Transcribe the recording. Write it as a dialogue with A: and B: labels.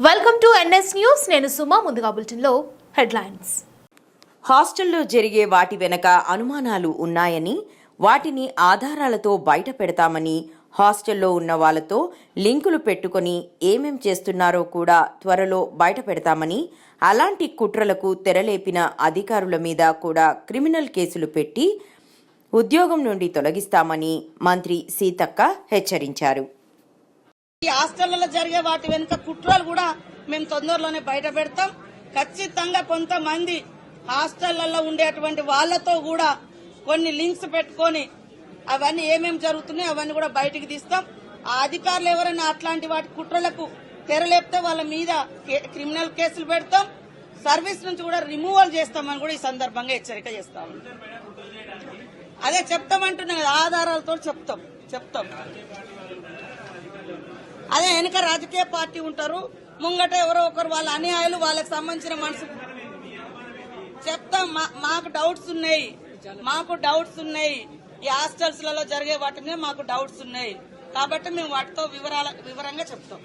A: Welcome to NS news నేను సుమా ముందుగా బులెటిన్లో హెడ్లైన్స్.
B: హాస్టల్లో జరిగే వాటి వెనక అనుమానాలు ఉన్నాయని వాటిని ఆధారాలతో బయట పెడతామని హాస్టల్లో ఉన్న వాళ్ళతో లింకులు పెట్టుకొని ఏమేం చేస్తున్నారో కూడా త్వరలో బయట పెడతామని అలాంటి కుట్రలకు తెరలేపిన అధికారుల మీద కూడా క్రిమినల్ కేసులు పెట్టి ఉద్యోగం నుండి తొలగిస్తామని మంత్రి సీతక్క హెచ్చరించారు.
C: ఈ హాస్టళ్ళలో జరిగే వాటి వెనుక కుట్రలు కూడా మేము తొందరలోనే బయట పెడతాం. ఖచ్చితంగా కొంతమంది హాస్టళ్ళలో ఉండేటువంటి వాళ్ళతో కూడా కొన్ని లింక్స్ పెట్టుకొని అవన్నీ ఏమేమి జరుగుతున్నాయి అవన్నీ కూడా బయటికి తీస్తాం. ఆ అధికారులు ఎవరైనా అట్లాంటి వాటి కుట్రలకు తెరలేపితే వాళ్ళ మీద క్రిమినల్ కేసులు పెడతాం. సర్వీస్ నుంచి కూడా రిమూవల్ చేస్తామని కూడా ఈ సందర్భంగా హెచ్చరిక చేస్తాం. అదే చెప్తామంటున్నా కదా ఆధారాలతో చెప్తాం చెప్తాం. వెనుక రాజకీయ పార్టీ ఉంటారు. ముంగట ఎవరో ఒకరు వాళ్ళ అన్యాయాలు వాళ్ళకి సంబంధించిన మనసు. చెప్తాం మా- మాకు డౌట్స్ ఉన్నాయి. మాకు డౌట్స్ ఉన్నాయి. ఈ హాస్టల్స్లలో జరిగే వాటి మీద మాకు డౌట్స్ ఉన్నాయి. కాబట్టి మేము వాటితో వివరాల వివరంగా చెప్తాం.